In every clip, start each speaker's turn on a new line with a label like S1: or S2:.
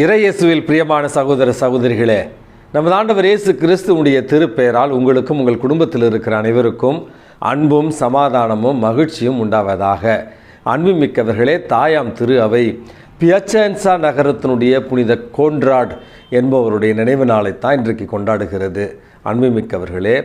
S1: இறையேசுவில் பிரியமான சகோதர சகோதரிகளே நமது ஆண்டவர் இயேசு கிறிஸ்துவனுடைய திருப்பெயரால் உங்களுக்கும் உங்கள் குடும்பத்தில் இருக்கிற அனைவருக்கும் அன்பும் சமாதானமும் மகிழ்ச்சியும் உண்டாவதாக. அன்புமிக்கவர்களே தாயாம் திரு அவை பியச்சன்சா நகரத்தினுடைய புனித கோன்ராட் என்பவருடைய நினைவு நாளைத்தான் இன்றைக்கு கொண்டாடுகிறது. அன்புமிக்கவர்களே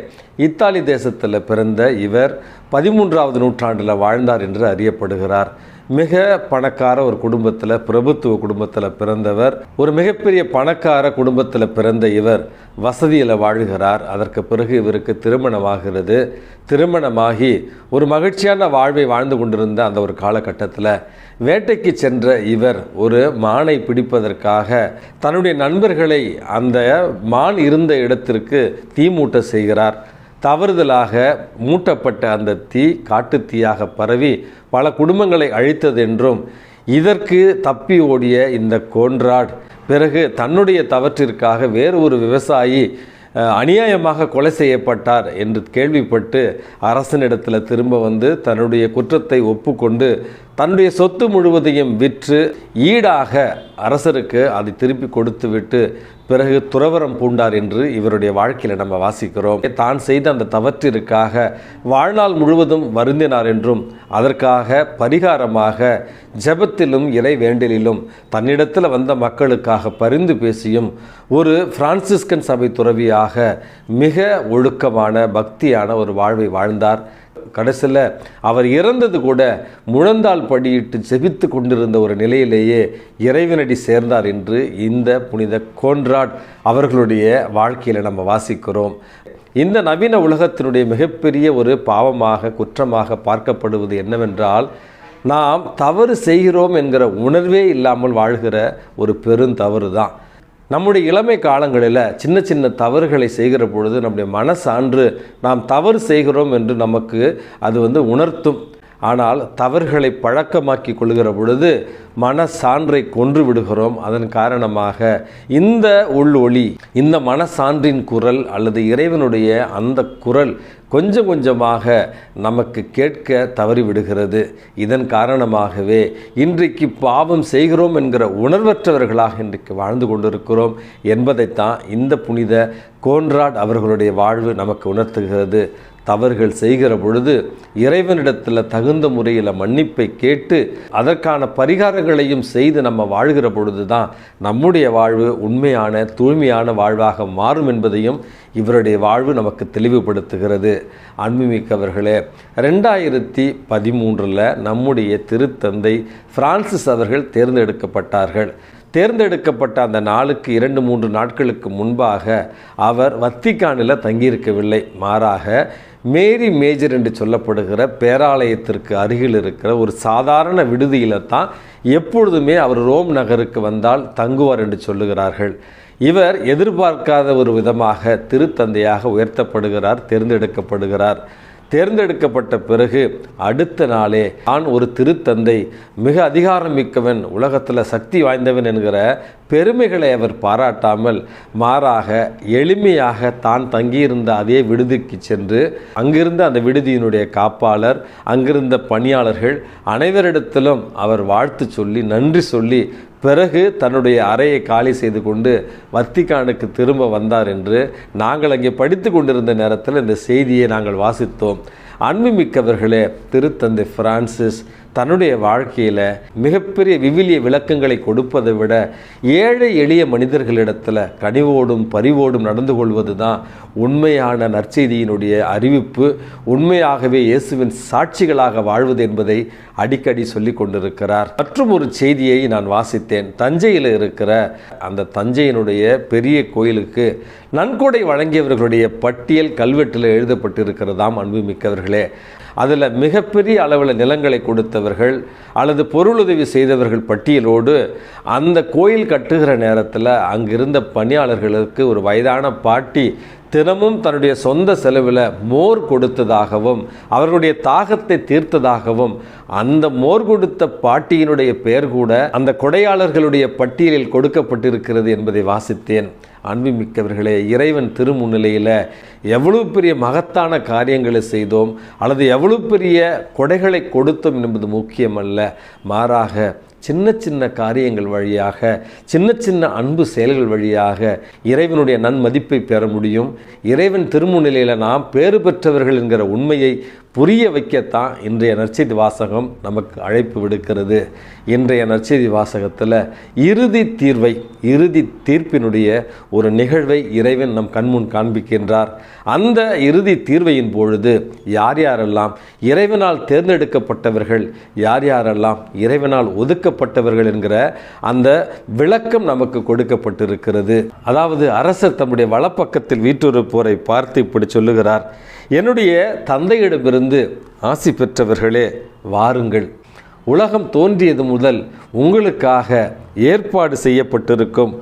S1: இத்தாலி தேசத்தில் பிறந்த இவர் பதிமூன்றாவது நூற்றாண்டில் வாழ்ந்தார் என்று அறியப்படுகிறார். மிக பணக்கார ஒரு குடும்பத்தில் பிரபுத்துவ குடும்பத்தில் பிறந்தவர் ஒரு மிகப்பெரிய பணக்கார குடும்பத்தில் பிறந்த இவர் வசதியில் வாழுகிறார். அதற்கு பிறகு இவருக்கு திருமணமாகிறது. திருமணமாகி ஒரு மகிழ்ச்சியான வாழ்வை வாழ்ந்து கொண்டிருந்த அந்த ஒரு காலகட்டத்தில் வேட்டைக்கு சென்ற இவர் ஒரு மானை பிடிப்பதற்காக தன்னுடைய நண்பர்களை அந்த மான் இருந்த இடத்திற்கு தீமூட்ட செய்கிறார். தவறுதலாக மூட்டப்பட்ட அந்த தீ காட்டுத்தீயாக பரவி பல குடும்பங்களை அழித்ததென்றும் இதற்கு தப்பி ஓடிய இந்த கோன்ராட் பிறகு தன்னுடைய தவற்றிற்காக வேறு ஒரு விவசாயி அநியாயமாக கொலை செய்யப்பட்டார் என்று கேள்விப்பட்டு அரசனிடத்தில் திரும்ப வந்து தன்னுடைய குற்றத்தை ஒப்புக்கொண்டு தன்னுடைய சொத்து முழுவதையும் விற்று ஈடாக அரசருக்கு அதை திருப்பி கொடுத்துவிட்டு பிறகு துறவரம் பூண்டார் என்று இவருடைய வாழ்க்கையில் நம்ம வாசிக்கிறோம். தான் செய்த அந்த தவற்றிற்காக வாழ்நாள் முழுவதும் வருந்தினார் என்றும் அதற்காக பரிகாரமாக ஜெபத்திலும் இறை வேண்டலிலும் தன்னிடத்தில் வந்த மக்களுக்காக பரிந்து பேசியும் ஒரு பிரான்சிஸ்கன் சபை துறவியாக மிக ஒழுக்கமான பக்தியான ஒரு வாழ்வை வாழ்ந்தார். கடைசியில் அவர் இறந்தது கூட முழந்தால் படியிட்டு ஜெபித்து கொண்டிருந்த ஒரு நிலையிலேயே இறைவனடி சேர்ந்தார் என்று இந்த புனித கோன்ராட் அவர்களுடைய வாழ்க்கையில் நம்ம வாசிக்கிறோம். இந்த நவீன உலகத்தினுடைய மிகப்பெரிய ஒரு பாவமாக குற்றமாக பார்க்கப்படுவது என்னவென்றால் நாம் தவறு செய்கிறோம் என்கிற உணர்வே இல்லாமல் வாழ்கிற ஒரு பெருந்தவறு தான் நம்முடைய இளமை காலங்களில் சின்ன சின்ன தவறுகளை செய்கிற பொழுது நம்முடைய மனசான்று நாம் தவறு செய்கிறோம் என்று நமக்கு அது வந்து உணர்த்தும். ஆனால் தவறுகளை பழக்கமாக்கி கொள்கிற பொழுது மனசான்றை கொன்று விடுகிறோம். அதன் காரணமாக இந்த உள் ஒளி இந்த மனசான்றின் குரல் அல்லது இறைவனுடைய அந்த குரல் கொஞ்சம் கொஞ்சமாக நமக்கு கேட்க தவறிவிடுகிறது. இதன் காரணமாகவே இன்றைக்கு பாவம் செய்கிறோம் என்கிற உணர்வற்றவர்களாக இன்றைக்கு வாழ்ந்து கொண்டிருக்கிறோம் என்பதைத்தான் இந்த புனித கோன்ராட் அவர்களுடைய வாழ்வு நமக்கு உணர்த்துகிறது. தவறுகள் செய்கிற பொழுது இறைவனிடத்தில் தகுந்த முறையில் மன்னிப்பை கேட்டு அதற்கான பரிகாரங்களையும் செய்து நம்ம வாழ்கிற பொழுது தான் நம்முடைய வாழ்வு உண்மையான தூய்மையான வாழ்வாக மாறும் என்பதையும் இவருடைய வாழ்வு நமக்கு தெளிவுபடுத்துகிறது. அன்புமிக்கவர்களே ரெண்டாயிரத்தி பதிமூன்றில் நம்முடைய திருத்தந்தை பிரான்சிஸ் அவர்கள் தேர்ந்தெடுக்கப்பட்டார்கள். தேர்ந்தெடுக்கப்பட்ட அந்த நாளுக்கு இரண்டு மூன்று நாட்களுக்கு முன்பாக அவர் வத்திக்கானில் தங்கியிருக்கவில்லை. மாறாக மேரி மேஜர் என்று சொல்லப்படுகிற பேராலயத்திற்கு அருகில் இருக்கிற ஒரு சாதாரண விடுதியில் தான் எப்பொழுதுமே அவர் ரோம் நகருக்கு வந்தால் தங்குவார் என்று சொல்லுகிறார்கள். இவர் எதிர்பார்க்காத ஒரு விதமாக திருத்தந்தையாக உயர்த்தப்படுகிறார் தேர்ந்தெடுக்கப்படுகிறார். தேர்ந்தெடுக்கப்பட்ட பிறகு அடுத்த நாளே நான் ஒரு திருத்தந்தை மிக அதிகாரம் மிக்கவன் உலகத்தில் சக்தி வாய்ந்தவன் என்கிற பெருமைகளை அவர் பாராட்டாமல் மாறாக எளிமையாக தான் தங்கியிருந்த அதே விடுதிக்கு சென்று அங்கிருந்த அந்த விடுதியினுடைய காப்பாளர் அங்கிருந்த பணியாளர்கள் அனைவரிடத்திலும் அவர் வாழ்த்து சொல்லி நன்றி சொல்லி பிறகு தன்னுடைய அறையை காலி செய்து கொண்டு வத்திக்கானுக்கு திரும்ப வந்தார் என்று நாங்கள் அங்கே படித்து கொண்டிருந்த நேரத்தில் இந்த செய்தியை நாங்கள் வாசித்தோம். அன்புமிக்கவர்களே திருத்தந்தை பிரான்சிஸ் தன்னுடைய வாழ்க்கையில் மிகப்பெரிய விவிலிய விளக்கங்களை கொடுப்பதை விட ஏழை எளிய மனிதர்களிடத்தில் கனிவோடும் பரிவோடும் நடந்து கொள்வது தான் உண்மையான நற்செய்தியினுடைய அறிவிப்பு. உண்மையாகவே இயேசுவின் சாட்சிகளாக வாழ்வது என்பதை அடிக்கடி சொல்லி கொண்டிருக்கிறார். மற்றும் ஒரு செய்தியை நான் வாசித்தேன். தஞ்சையில் இருக்கிற அந்த தஞ்சையினுடைய பெரிய கோயிலுக்கு நன்கொடை வழங்கியவர்களுடைய பட்டியல் கல்வெட்டில் எழுதப்பட்டிருக்கிறதாம் அன்புமிக்கவர்களே. அதில் மிகப்பெரிய அளவில் நிலங்களை கொடுத்தவர்கள் அல்லது பொருளுதவி செய்தவர்கள் பட்டியலோடு அந்த கோயில் கட்டுகிற நேரத்தில் அங்கிருந்த பணியாளர்களுக்கு ஒரு வயதான பாட்டி தினமும் தன்னுடைய சொந்த செலவில் மோர் கொடுத்ததாகவும் அவர்களுடைய தாகத்தை தீர்த்ததாகவும் அந்த மோர் கொடுத்த பாட்டியினுடைய பெயர் கூட அந்த கொடையாளர்களுடைய பட்டியலில் கொடுக்கப்பட்டிருக்கிறது என்பதை வாசித்தேன். அன்புமிக்கவர்களே இறைவன் திருமுன்னிலையில் எவ்வளவு பெரிய மகத்தான காரியங்களை செய்தோம் அல்லது எவ்வளவு பெரிய கொடைகளை கொடுத்தோம் என்பது முக்கியமல்ல. மாறாக சின்ன சின்ன காரியங்கள் வழியாக சின்ன சின்ன அன்பு செயல்கள் வழியாக இறைவனுடைய நன்மதிப்பை பெற முடியும். இறைவன் திருமுநிலையில் நாம் பேறு பெற்றவர்கள் என்கிற உண்மையை புரிய வைக்கத்தான் இன்றைய நற்செய்தி வாசகம் நமக்கு அழைப்பு விடுக்கிறது. இன்றைய நற்செய்தி வாசகத்தில் இறுதி தீர்வை இறுதி தீர்ப்பினுடைய ஒரு நிகழ்வை இறைவன் நம் கண்முன் காண்பிக்கின்றார். அந்த இறுதி தீர்வையின் பொழுது யார் யாரெல்லாம் இறைவனால் தேர்ந்தெடுக்கப்பட்டவர்கள் யார் யாரெல்லாம் இறைவனால் ஒதுக்க ஒதுக்கப்பட்டவர்கள் என்கிற அந்த விளக்கம் நமக்கு கொடுக்கப்பட்டிருக்கிறது. அதாவது அரசர் தம்முடைய வலப்பக்கத்தில் வீட்டுறுப்போரை பார்த்து இப்படி சொல்லுகிறார். என்னுடைய தந்தையிடமிருந்து ஆசி பெற்றவர்களே வாருங்கள். உலகம் தோன்றியது முதல் உங்களுக்காக ஏற்பாடு செய்யப்பட்டிருக்கும்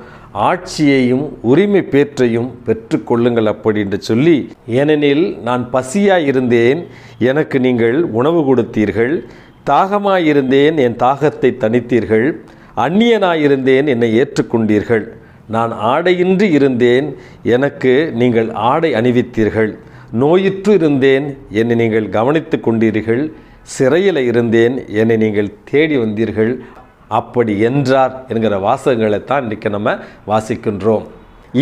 S1: ஆட்சியையும் உரிமை பேற்றையும் பெற்றுக்கொள்ளுங்கள் அப்படி என்று சொல்லி ஏனெனில் நான் பசியாயிருந்தேன். எனக்கு நீங்கள் உணவு கொடுத்தீர்கள். தாகமாயிருந்தேன் என் தாகத்தை தணித்தீர்கள். அந்நியனாயிருந்தேன் என்னை ஏற்றுக்கொண்டீர்கள். நான் ஆடையின்றி இருந்தேன் எனக்கு நீங்கள் ஆடை அணிவித்தீர்கள். நோயிற்று இருந்தேன் என்னை நீங்கள் கவனித்து கொண்டீர்கள். சிறையில் இருந்தேன் என்னை நீங்கள் தேடி வந்தீர்கள். அப்படி என்றார் என்கிற வாசகங்களை தான் இன்றைக்கு நம்ம வாசிக்கின்றோம்.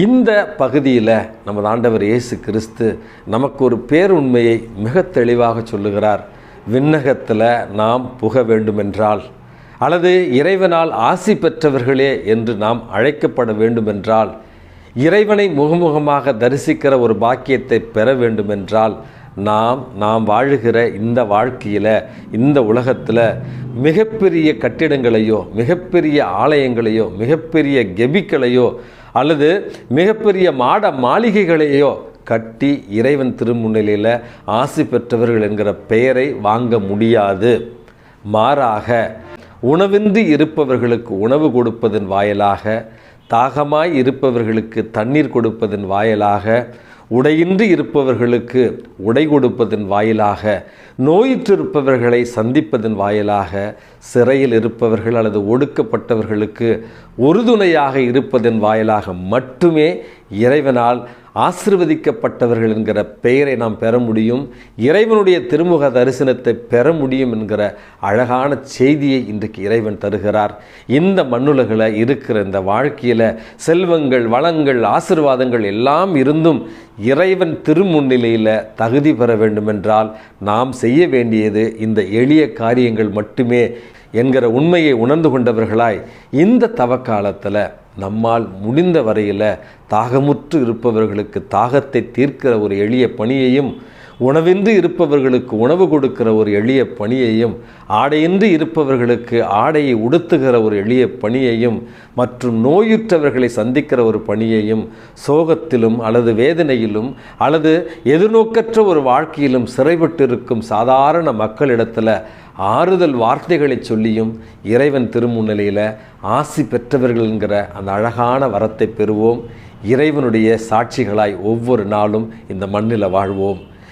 S1: இந்த பகுதியில் நமது ஆண்டவர் இயேசு கிறிஸ்து நமக்கு ஒரு பேருண்மையை மிக தெளிவாக சொல்லுகிறார். விண்ணகத்தில் நாம் புக வேண்டுமென்றால் அல்லது இறைவனால் ஆசி பெற்றவர்களே என்று நாம் அழைக்கப்பட வேண்டுமென்றால் இறைவனை முகமுகமாக தரிசிக்கிற ஒரு பாக்கியத்தை பெற வேண்டுமென்றால் நாம் நாம் வாழுகிற இந்த வாழ்க்கையில் இந்த உலகத்தில் மிகப்பெரிய கட்டிடங்களையோ மிகப்பெரிய ஆலயங்களையோ மிகப்பெரிய கெபிக்களையோ அல்லது மிகப்பெரிய மாட மாளிகைகளையோ கட்டி இறைவன் திருமுன்னிலையில் ஆசி பெற்றவர்கள் என்கிற பெயரை வாங்க முடியாது. மாறாக உணவின்றி இருப்பவர்களுக்கு உணவு கொடுப்பதன் வாயிலாக தாகமாய் இருப்பவர்களுக்கு தண்ணீர் கொடுப்பதன் வாயிலாக உடையின்றி இருப்பவர்களுக்கு உடை கொடுப்பதன் வாயிலாக நோயிற்றிருப்பவர்களை சந்திப்பதன் வாயிலாக சிறையில் இருப்பவர்கள் அல்லது ஒடுக்கப்பட்டவர்களுக்கு உறுதுணையாக இருப்பதன் வாயிலாக மட்டுமே இறைவனால் ஆசிர்வதிக்கப்பட்டவர்கள் என்கிற பெயரை நாம் பெற முடியும் இறைவனுடைய திருமுக தரிசனத்தை பெற முடியும் என்கிற அழகான செய்தியை இன்றைக்கு இறைவன் தருகிறார். இந்த மண்ணுலகில் இருக்கிற இந்த வாழ்க்கையில் செல்வங்கள் வளங்கள் ஆசிர்வாதங்கள் எல்லாம் இருந்தும் இறைவன் திருமுன்னிலையில் தகுதி பெற வேண்டுமென்றால் நாம் செய்ய வேண்டியது இந்த எளிய காரியங்கள் மட்டுமே என்கிற உண்மையை உணர்ந்து கொண்டவர்களாய் இந்த தவக்காலத்தில் நம்மால் முடிந்த வரையில் தாகமுற்று இருப்பவர்களுக்கு தாகத்தை தீர்க்கிற ஒரு எளிய பணியையும் உணவின்றி இருப்பவர்களுக்கு உணவு கொடுக்கிற ஒரு எளிய பணியையும் ஆடையின்றி இருப்பவர்களுக்கு ஆடையை உடுத்துகிற ஒரு எளிய பணியையும் மற்றும் நோயுற்றவர்களை சந்திக்கிற ஒரு பணியையும் சோகத்திலும் அல்லது வேதனையிலும் அல்லது எதிர்நோக்கற்ற ஒரு வாழ்க்கையிலும் சிறைப்பட்டிருக்கும் சாதாரண மக்களிடத்தில் ஆறுதல் வார்த்தைகளை சொல்லியும் இறைவன் திருமுன்னிலையில் ஆசி பெற்றவர்கள் என்கிற அந்த அழகான வரத்தை பெறுவோம். இறைவனுடைய சாட்சிகளாய் ஒவ்வொரு நாளும் இந்த மண்ணில் வாழ்வோம்.